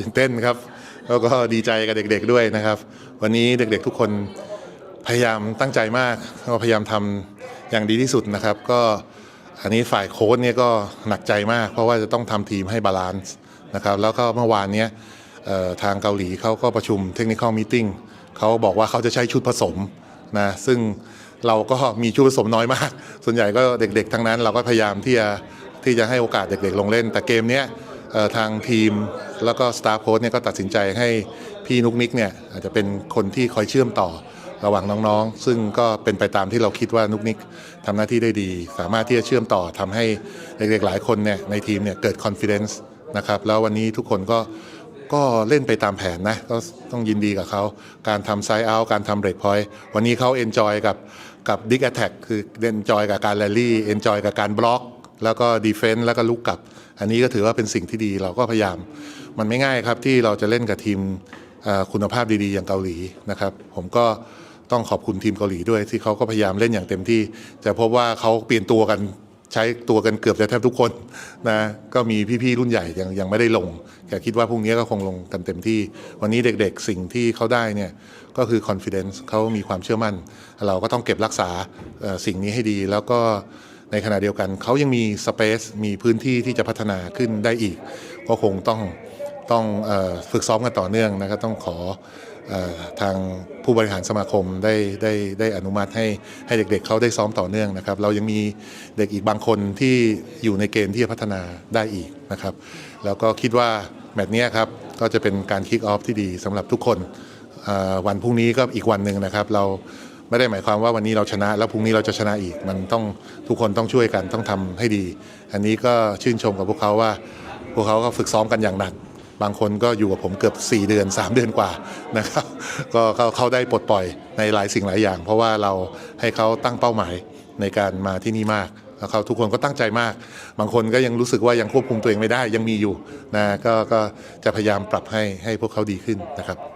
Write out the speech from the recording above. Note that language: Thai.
ตื่นเต้นครับ แล้วก็ดีใจกับเด็กๆด้วยนะครับ วันนี้เด็กๆทุกคนพยายามตั้งใจมากก็พยายามทำอย่างดีที่สุดนะครับ ก็อันนี้ฝ่ายโค้ชเนี่ยก็หนักใจมาก เพราะว่าจะต้องทำทีมให้บาลานซ์นะครับ แล้วก็เมื่อวานเนี้ยทางเกาหลีเขาก็ประชุมเทคนิคอลมีติ้งเขาบอกว่าเขาจะใช้ชุดผสมนะซึ่งเราก็มีชุดผสมน้อยมาก ส่วนใหญ่ก็เด็กๆ ทั้งนั้นเราก็พยายามที่จะที่จะให้โอกาสเด็กๆ ลงเล่น แต่เกมเนี้ย ทางทีมแล้วก็สตาฟโค้ชเนี่ยก็ตัดสินใจให้พี่นุกนิกเนี่ยอาจจะเป็นคนที่คอยเชื่อมต่อระหว่างน้องๆ ซึ่งก็เป็นไปตามที่เราคิดว่านุกนิกทำหน้าที่ได้ดี สามารถที่จะเชื่อมต่อทำให้เด็กๆ หลายคนเนี่ยในทีมเนี่ยเกิด confidence นะครับแล้ววันนี้ทุกคนก็ก็เล่นไปตามแผนนะก็ต้องยินดีกับเขา การทำไซ d ์เอาการทำเบรกพอยต์วันนี้เขาเอนจอยกับกับดิกแอ t แทกคือเอนจอยกับการแรลลี่เอนจอยกับการบล็อก แล้วก็ดีเฟนต์แล้วก็ลุกกลับ อันนี้ก็ถือว่าเป็นสิ่งที่ดีเราก็พยายาม มันไม่ง่ายครับที่เราจะเล่นกับทีมคุณภาพดีๆ อย่างเกาหลีนะครับผมก็ต้องขอบคุณทีมเกาหลีด้วยที่เขาก็พยายามเล่นอย่างเต็มที่จะพบว่าเขาเปลี่ยนตัวกันใช้ตัวกันเกือบจะแทบทุกคนนะก็มีพี่ๆรุ่นใหญ่ยังยังไม่ได้ลงแต่คิดว่าพรุ่งนี้ก็คงลงกันเต็มที่ วันนี้เด็กๆสิ่งที่เขาได้เนี่ยก็คือ confidence เขามีความเชื่อมั่น เราก็ต้องเก็บรักษาสิ่งนี้ให้ดีแล้วก็ ในขณะเดียวกันเขายังมี space มีพื้นที่ที่จะพัฒนาขึ้นได้อีก ก็คงต้องต้องฝึกซ้อมกันต่อเนื่องนะครับต้องขออทางผู้บริหารสมาคมได้ได้ได้อนุมัติให้ให้เด็กๆเขาได้ซ้อมต่อเนื่องนะครับ เรายังมีเด็กอีกบางคนที่อยู่ในเกณฑ์ที่จะพัฒนาได้อีกนะครับ แล้วก็คิดว่าแมตช์นี้ครับก็จะเป็นการคิกออฟที่ดีสำหรับทุกคนวันพรุ่งนี้ก็อีกวันหนึ่งนะครับ เรา ไม่ได้หมายความว่าวันนี้เราชนะ แล้วพรุ่งนี้เราจะชนะอีก มันต้องทุกคนต้องช่วยกันต้องทำให้ดี อันนี้ก็ชื่นชมกับพวกเขาว่า พวกเขาก็ฝึกซ้อมกันอย่างหนัก บางคนก็อยู่กับผมเกือบ 4 เดือน 3 เดือนกว่านะครับ ก็เขาเขาได้ปลดปล่อยในหลายสิ่งหลายอย่าง เพราะว่าเราให้เขาตั้งเป้าหมายในการมาที่นี่มากแล้วเขาทุกคนก็ตั้งใจมาก บางคนก็ยังรู้สึกว่ายังควบคุมตัวเองไม่ได้ยังมีอยู่นะก็ก็จะพยายามปรับให้ให้พวกเขาดีขึ้นนะครับ